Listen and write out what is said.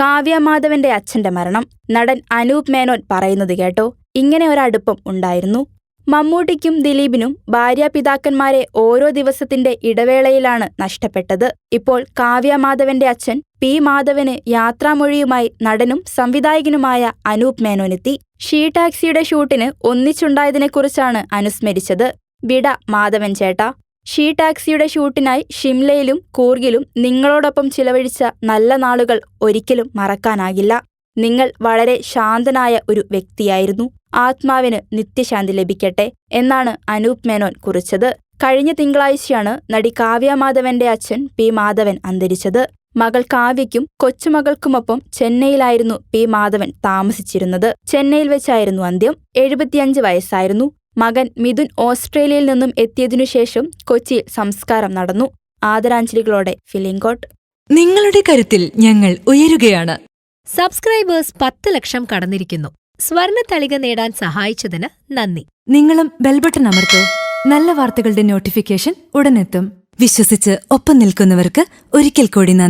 കാവ്യമാധവന്റെ അച്ഛന്റെ മരണം നടൻ അനൂപ് മേനോൻ പറയുന്നത് കേട്ടോ. ഇങ്ങനെ ഒരടുപ്പം ഉണ്ടായിരുന്നു. മമ്മൂട്ടിക്കും ദിലീപിനും ഭാര്യാപിതാക്കന്മാരെ ഓരോ ദിവസത്തിന്റെ ഇടവേളയിലാണ് നഷ്ടപ്പെട്ടത്. ഇപ്പോൾ കാവ്യമാധവന്റെ അച്ഛൻ പി മാധവന് യാത്രാമൊഴിയുമായി നടനും സംവിധായകനുമായ അനൂപ് മേനോനെത്തി. ഷീ ടാക്സിയുടെ ഷൂട്ടിന് ഒന്നിച്ചുണ്ടായതിനെക്കുറിച്ചാണ് അനുസ്മരിച്ചത്. വിട മാധവൻ ചേട്ടാ. ഷീ ടാക്സിയുടെ ഷൂട്ടിനായി ഷിംലയിലും കൂർഗിലും നിങ്ങളോടൊപ്പം ചിലവഴിച്ച നല്ല നാളുകൾ ഒരിക്കലും മറക്കാനാകില്ല. നിങ്ങൾ വളരെ ശാന്തനായ ഒരു വ്യക്തിയായിരുന്നു. ആത്മാവിന് നിത്യശാന്തി ലഭിക്കട്ടെ എന്നാണ് അനൂപ് മേനോൻ കുറിച്ചത്. കഴിഞ്ഞ തിങ്കളാഴ്ചയാണ് നടി കാവ്യ മാധവന്റെ അച്ഛൻ പി മാധവൻ അന്തരിച്ചത്. മകൾ കാവ്യയ്ക്കും കൊച്ചുമകൾക്കുമൊപ്പം ചെന്നൈയിലായിരുന്നു പി മാധവൻ താമസിച്ചിരുന്നത്. ചെന്നൈയിൽ വെച്ചായിരുന്നു അന്ത്യം. എഴുപത്തിയഞ്ച് വയസ്സായിരുന്നു. മകൻ മിഥുൻ ഓസ്ട്രേലിയയിൽ നിന്നും എത്തിയതിനു ശേഷം കൊച്ചിയിൽ സംസ്കാരം നടന്നു. ആദരാഞ്ജലികളോടെ ഫിലിംകോട്ട് നിങ്ങളുടെ കരുത്തിൽ ഞങ്ങൾ ഉയരുകയാണ്. സബ്സ്ക്രൈബേഴ്സ് പത്ത് ലക്ഷം കടന്നിരിക്കുന്നു. സ്വർണ തളിക നേടാൻ സഹായിച്ചതിന് നന്ദി. നിങ്ങളും ബെൽബട്ടൺ അമർത്തോ. നല്ല വാർത്തകളുടെ നോട്ടിഫിക്കേഷൻ ഉടനെത്തും. വിശ്വസിച്ച് ഒപ്പം നിൽക്കുന്നവർക്ക് ഒരിക്കൽ കൂടി നന്ദി.